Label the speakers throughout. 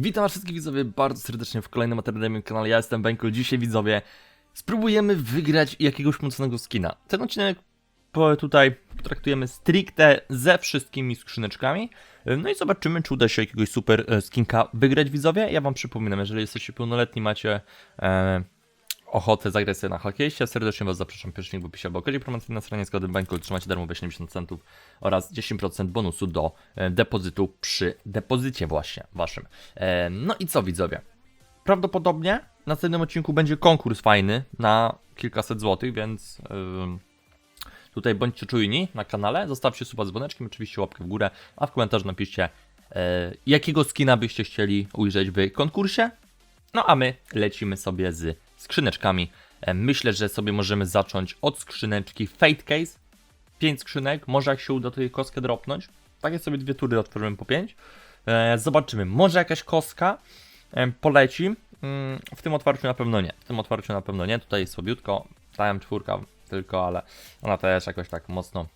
Speaker 1: Witam wszystkich widzowie bardzo serdecznie w kolejnym materiałem kanale. Ja jestem Benko. Dzisiaj widzowie spróbujemy wygrać jakiegoś mocnego skina. Ten odcinek tutaj traktujemy stricte ze wszystkimi skrzyneczkami. No i zobaczymy, czy uda się jakiegoś super e, skinka wygrać widzowie. Ja wam przypominam, jeżeli jesteście pełnoletni, macie e, ochotę zagrać sobie na Hackeście, serdecznie was zapraszam pierwszy w opisie albo kodzie promocyjny na stronie z kodem Benko, otrzymacie darmowe 70 centów oraz 10% bonusu do e, depozytu przy depozycie właśnie waszym. E, No i co widzowie? Prawdopodobnie w następnym odcinku będzie konkurs fajny na kilkaset złotych, więc tutaj bądźcie czujni na kanale, zostawcie suba z dzwoneczkiem, oczywiście łapkę w górę, a w komentarzu napiszcie e, jakiego skina byście chcieli ujrzeć w konkursie. No a my lecimy sobie z skrzyneczkami. E, Myślę, że sobie możemy zacząć od skrzyneczki Fate Case. 5 skrzynek, może jak się uda jej kostkę dropnąć. Takie sobie dwie tury otworzymy po 5. E, zobaczymy, może jakaś kostka e, poleci. Mm, w tym otwarciu na pewno nie. W tym otwarciu na pewno nie. Tutaj słabiutko. Dałem czwórka tylko, ale ona też jakoś tak mocno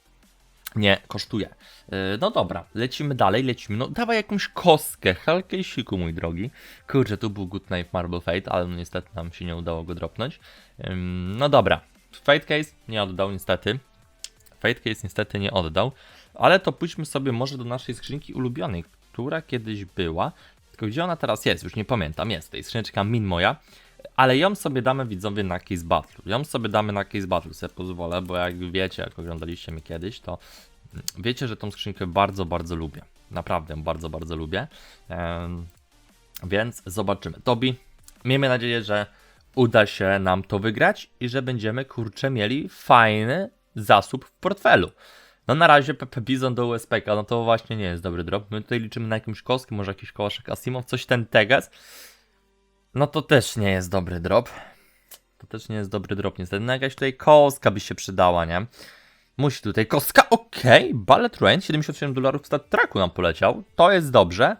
Speaker 1: nie kosztuje. Yy, No dobra, lecimy dalej, lecimy. No dawaj jakąś kostkę, Halkejsiku mój drogi. Kurczę, tu był Good Knife Marble Fate, ale no niestety nam się nie udało go dropnąć. No dobra, Fate Case nie oddał niestety. Fate Case niestety nie oddał, ale to pójdźmy sobie może do naszej skrzynki ulubionej, która kiedyś była. Tylko gdzie ona teraz jest? Już nie pamiętam. Jest, jest skrzyneczka min moja. Ale ją sobie damy widzowie na Case Battle. Ją sobie damy na Case Battle, sobie pozwolę, bo jak wiecie, jak oglądaliście mnie kiedyś, to mm, wiecie, że tą skrzynkę bardzo, bardzo lubię. Naprawdę, bardzo, bardzo lubię. Więc zobaczymy. Tobi, miejmy nadzieję, że uda się nam to wygrać i że będziemy, kurczę, mieli fajny zasób w portfelu. No na razie Pepe Bizon do USPK, no to właśnie nie jest dobry drop. My tutaj liczymy na jakąś kostkę, może jakiś kołaszek Asimow, coś ten Tegas. No to też nie jest dobry drop. To też nie jest dobry drop niestety. No jakaś tutaj kostka by się przydała, nie? Musi tutaj kostka, okej. Ballet Rain, 77 dolarów stat traku nam poleciał. To jest dobrze.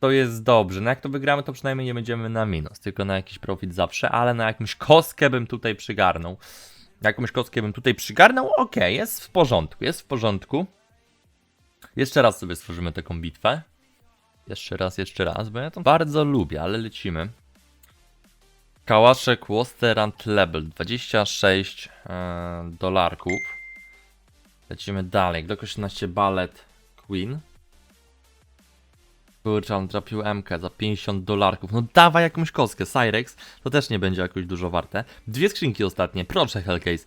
Speaker 1: To jest dobrze. No jak to wygramy, to przynajmniej nie będziemy na minus, tylko na jakiś profit zawsze, ale na jakąś kostkę bym tutaj przygarnął. Jakąś kostkę bym tutaj przygarnął, okej, jest w porządku, jest w porządku. Jeszcze raz sobie stworzymy taką bitwę. Jeszcze raz, jeszcze raz, bo ja to bardzo lubię, ale lecimy. Kałaszek Wosterant Level 26 e, dolarków. Lecimy dalej. Glock 18 Ballet Queen. Kurczę, on trafił MK za 50 dolarków. No dawaj jakąś kostkę. Cyrex to też nie będzie jakoś dużo warte. Dwie skrzynki ostatnie. Proszę Hellcase.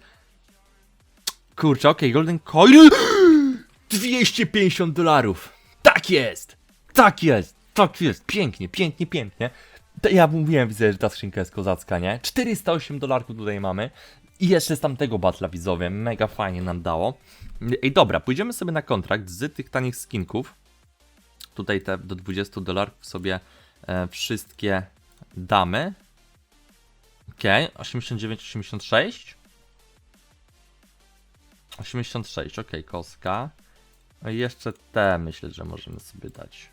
Speaker 1: Kurczę, okej, Golden Coil. 250 dolarów. Tak jest. Tak jest. Tak jest. Pięknie, pięknie, pięknie. To ja mówiłem, widzę, że ta skrzynka jest kozacka, nie? 408 dolarków tutaj mamy. I jeszcze z tamtego batla widzowie. Mega fajnie nam dało. Ej, dobra, pójdziemy sobie na kontrakt z tych tanich skinków. Tutaj te do 20 dolarów sobie e, wszystkie damy. Ok, 89, 86. 86, ok, kostka. No i jeszcze te myślę, że możemy sobie dać.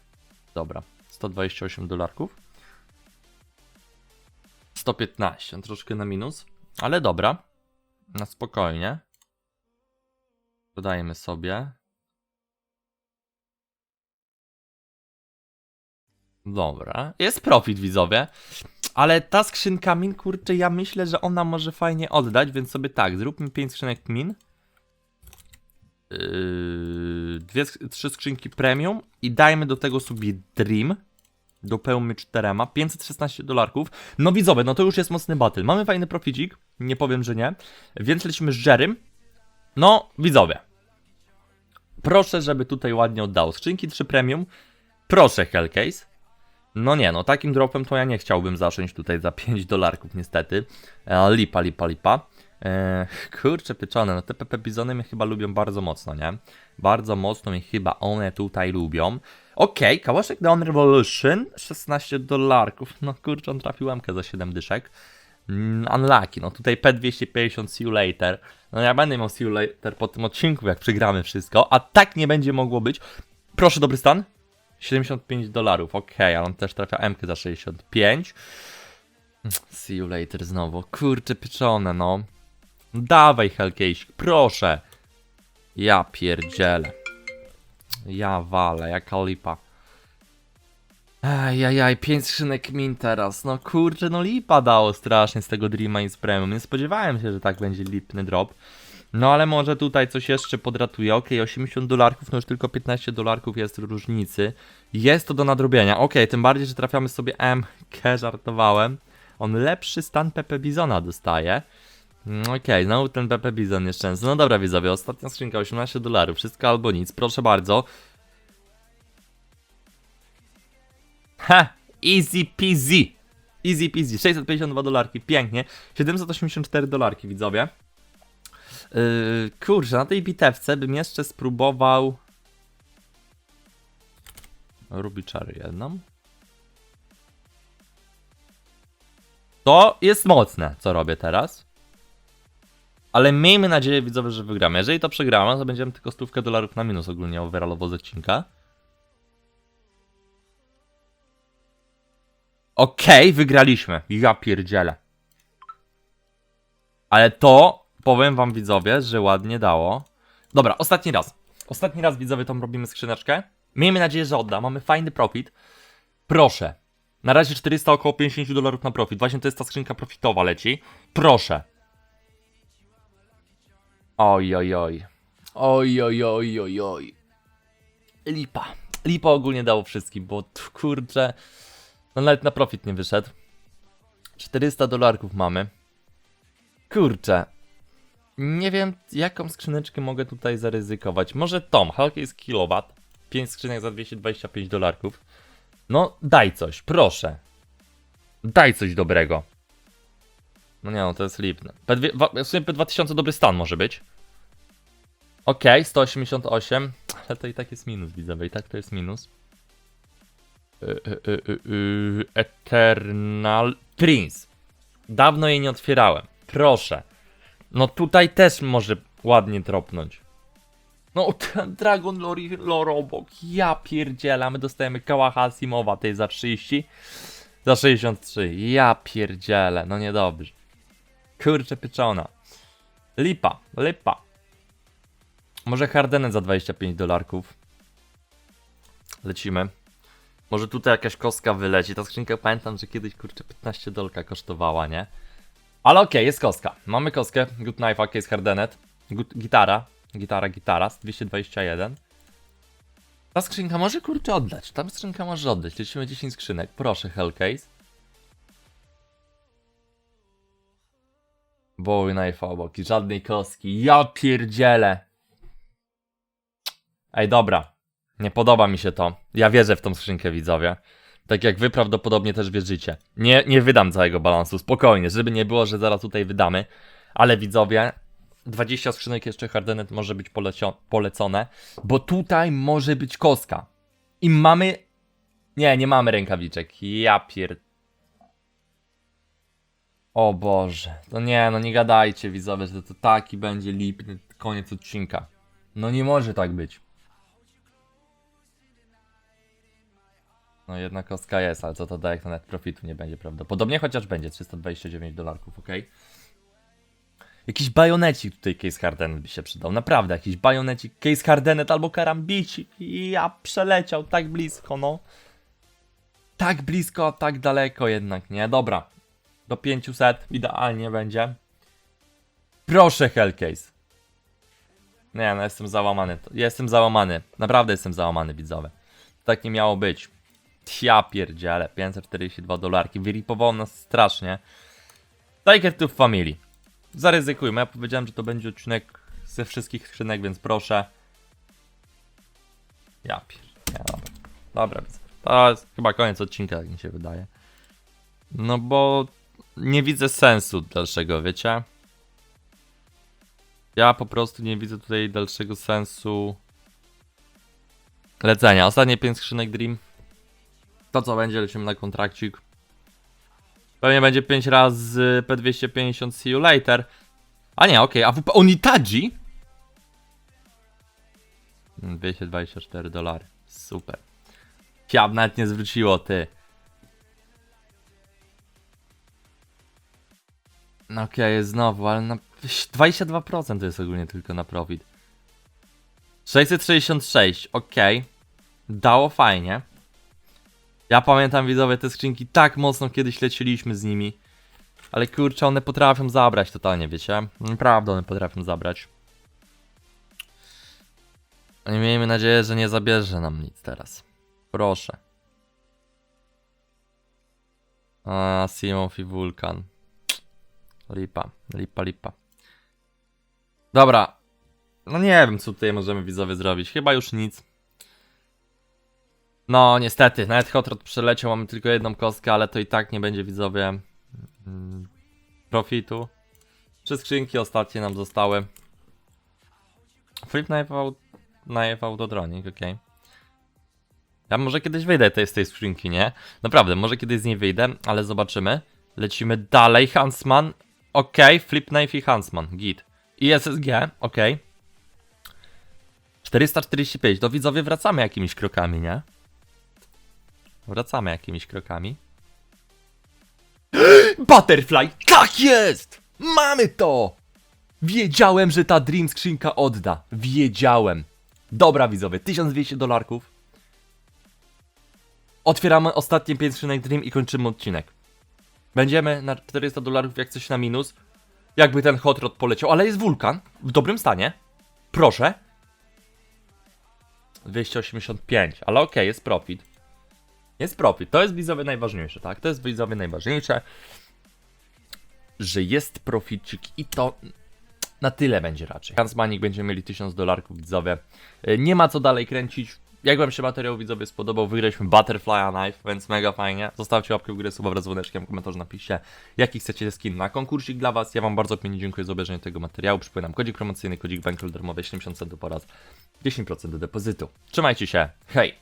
Speaker 1: Dobra, 128 dolarków. 115, troszkę na minus, ale dobra. Na spokojnie. Dodajemy sobie. Dobra, jest profit widzowie, ale ta skrzynka min, kurczę, ja myślę, że ona może fajnie oddać, więc sobie tak, zróbmy 5 skrzynek min. Yy, dwie, trzy skrzynki premium i dajmy do tego sobie Dream. Dopełmy czterema, 516 dolarków. No widzowie, no to już jest mocny battle. Mamy fajny proficik, nie powiem, że nie. Więc lecimy z Jerrym. No, widzowie. Proszę, żeby tutaj ładnie oddało. Skrzynki 3 premium. Proszę, Hellcase. No nie, no takim dropem to ja nie chciałbym zacząć tutaj za 5 dolarków niestety. E, lipa, lipa, lipa. E, kurczę pieczone, no te PP Bizony mnie chyba lubią bardzo mocno, nie? Bardzo mocno mnie chyba one tutaj lubią. Okej, okay, kałaszek Neon Revolution, 16 dolarków. No kurczę, on trafił za 7 dyszek. Mm, unlucky, no tutaj P250 See You Later. No ja będę miał See You Later po tym odcinku, jak przegramy wszystko, a tak nie będzie mogło być. Proszę, dobry stan. 75 dolarów, okej, ale on też trafia MK za 65. See you later znowu. Kurczę pieczone, no. Dawaj Hellcase, proszę. Ja pierdzielę. Ja walę, jaka lipa. Ajajaj, 5 skrzynek min teraz. No kurczę, no lipa dało strasznie z tego Dreama i z Premium. Nie spodziewałem się, że tak będzie lipny drop. No ale może tutaj coś jeszcze podratuje. Ok, 80 dolarków, no już tylko 15 dolarków jest różnicy. Jest to do nadrobienia. Ok, tym bardziej, że trafiamy sobie MK, żartowałem. On lepszy stan Pepe Bizona dostaje. Mm, Okej, znowu ten Pepe Bizon nieszczęsny. No dobra widzowie, ostatnia skrzynka 18 dolarów, wszystko albo nic, proszę bardzo. Ha! Easy peasy! Easy peasy, 652 dolarki, pięknie. 784 dolarki widzowie. Yy, kurczę, na tej bitewce bym jeszcze spróbował... Ruby Cherry jedną. To jest mocne, co robię teraz. Ale miejmy nadzieję, widzowie, że wygramy. Jeżeli to przegramy, to będziemy tylko stówkę dolarów na minus ogólnie overallowo z odcinka. Okej, wygraliśmy. Ja pierdzielę. Ale to, powiem wam widzowie, że ładnie dało. Dobra, ostatni raz. Ostatni raz widzowie tą robimy skrzyneczkę. Miejmy nadzieję, że odda. Mamy fajny profit. Proszę. Na razie 400 około 50 dolarów na profit. Właśnie to jest ta skrzynka profitowa leci. Proszę. Oj, oj, oj. Oj, oj, oj, oj, oj. Lipa. Lipa ogólnie dało wszystkim, bo kurczę. No nawet na profit nie wyszedł. 400 dolarków mamy. Kurczę. Nie wiem, jaką skrzyneczkę mogę tutaj zaryzykować. Może Tom, Hulk jest kilowatt. 5 skrzynek za 225 dolarków. No, daj coś, proszę. Daj coś dobrego. No nie no, to jest lipne. P2, wa- w sumie P2000 dobry stan może być. Okej, 188. Ale to i tak jest minus, widzowie, i tak to jest minus. Y, y, y, Eternal Prince. Dawno jej nie otwierałem. Proszę. No tutaj też może ładnie dropnąć. No, Dragon Lore, lore obok. Ja pierdzielę, a my dostajemy Kałacha Asimowa tej za 30. Za 63. Ja pierdzielę, no niedobrze. Kurczę pieczona. Lipa, lipa. Może Hardenet za 25 dolarków. Lecimy. Może tutaj jakaś kostka wyleci. Ta skrzynka pamiętam, że kiedyś kurczę 15 dolka kosztowała, nie? Ale okej, jest kostka. Mamy kostkę. Good Knife, Case Hardenet. Good, gitara. Gitara, gitara. z 221. Ta skrzynka może kurczę oddać. Ta skrzynka może oddać. Lecimy 10 skrzynek. Proszę, Hellcase. Boy Knife obok i żadnej kostki. Ja pierdzielę. Ej, dobra. Nie podoba mi się to. Ja wierzę w tą skrzynkę, widzowie. Tak jak wy prawdopodobnie też wierzycie. Nie, nie wydam całego balansu, spokojnie, żeby nie było, że zaraz tutaj wydamy. Ale widzowie, 20 skrzynek jeszcze Hardenet może być polecone, bo tutaj może być kostka. I mamy... Nie, nie mamy rękawiczek. Ja pier... O Boże, to nie, no nie gadajcie widzowie, że to taki będzie lipny koniec odcinka. No nie może tak być. No jedna kostka jest, ale co to da jak to net profitu nie będzie prawdopodobnie, chociaż będzie 329 dolarków, ok? Jakiś bajonecik tutaj Case Hardenet by się przydał, naprawdę, jakiś bajonecik Case Hardenet albo karambicik i ja przeleciał tak blisko, no. Tak blisko, a tak daleko jednak, nie? Dobra, do 500 idealnie będzie. Proszę Hellcase. Nie, no jestem załamany, jestem załamany, naprawdę jestem załamany widzowie. Tak nie miało być. Ja pierdziele, 542 dolarki, wyripowało nas strasznie. Tiger to Family. Zaryzykujmy, ja powiedziałem, że to będzie odcinek ze wszystkich skrzynek, więc proszę. Ja pier... Nie, dobra. Dobra, to jest chyba koniec odcinka, jak mi się wydaje. No bo nie widzę sensu dalszego, wiecie? Ja po prostu nie widzę tutaj dalszego sensu lecenia. Ostatnie 5 skrzynek Dream. To co będzie, lecimy na kontrakcik. Pewnie będzie 5 razy P250 see you later. A nie, okej, a WP Onitaji? 224 dolary. Super. Fiab nawet nie zwróciło, ty. No okej, jest znowu, ale na 22% to jest ogólnie tylko na profit. 666, okej. Dało fajnie. Ja pamiętam widzowie te skrzynki tak mocno kiedyś leciliśmy z nimi. Ale kurczę, one potrafią zabrać totalnie, wiecie? Naprawdę one potrafią zabrać. I miejmy nadzieję, że nie zabierze nam nic teraz. Proszę. A, Simow i Wulkan. Lipa, lipa, lipa. Dobra. No nie wiem, co tutaj możemy widzowie zrobić. Chyba już nic. No, niestety, nawet Hot Rod przeleciał, mamy tylko jedną kostkę, ale to i tak nie będzie widzowie mm, profitu. Trzy skrzynki ostatnie nam zostały. Flip knife out, knife autodronik, okej. Ja może kiedyś wyjdę tej, z tej skrzynki, nie? Naprawdę, może kiedyś z niej wyjdę, ale zobaczymy. Lecimy dalej, Hansman, okej, Flip knife i Hansman, git. I SSG, okej. 445, do widzowie wracamy jakimiś krokami, nie? Wracamy jakimiś krokami. Butterfly! Tak jest! Mamy to! Wiedziałem, że ta Dream skrzynka odda. Wiedziałem. Dobra widzowie, 1200 dolarków. Otwieramy ostatnie 5 skrzynek Dream i kończymy odcinek. Będziemy na 400 dolarów jak coś na minus. Jakby ten hot rod poleciał, ale jest wulkan w dobrym stanie. Proszę. 285, ale okej, jest profit. Jest profit. To jest widzowie najważniejsze, tak? To jest widzowie najważniejsze, że jest proficik i to na tyle będzie raczej. Hans Manik będziemy mieli 1000 dolarków widzowie. Nie ma co dalej kręcić. Jak wam się materiał widzowie spodobał, wygraliśmy Butterfly Knife, więc mega fajnie. Zostawcie łapkę w górę, suba wraz z dzwoneczkiem, komentarz napiszcie, jaki chcecie skin na konkursik dla was. Ja wam bardzo pięknie dziękuję za obejrzenie tego materiału. Przypominam, kodzik promocyjny, kodzik Węgl darmowy, 70 centów po raz 10% do depozytu. Trzymajcie się, hej!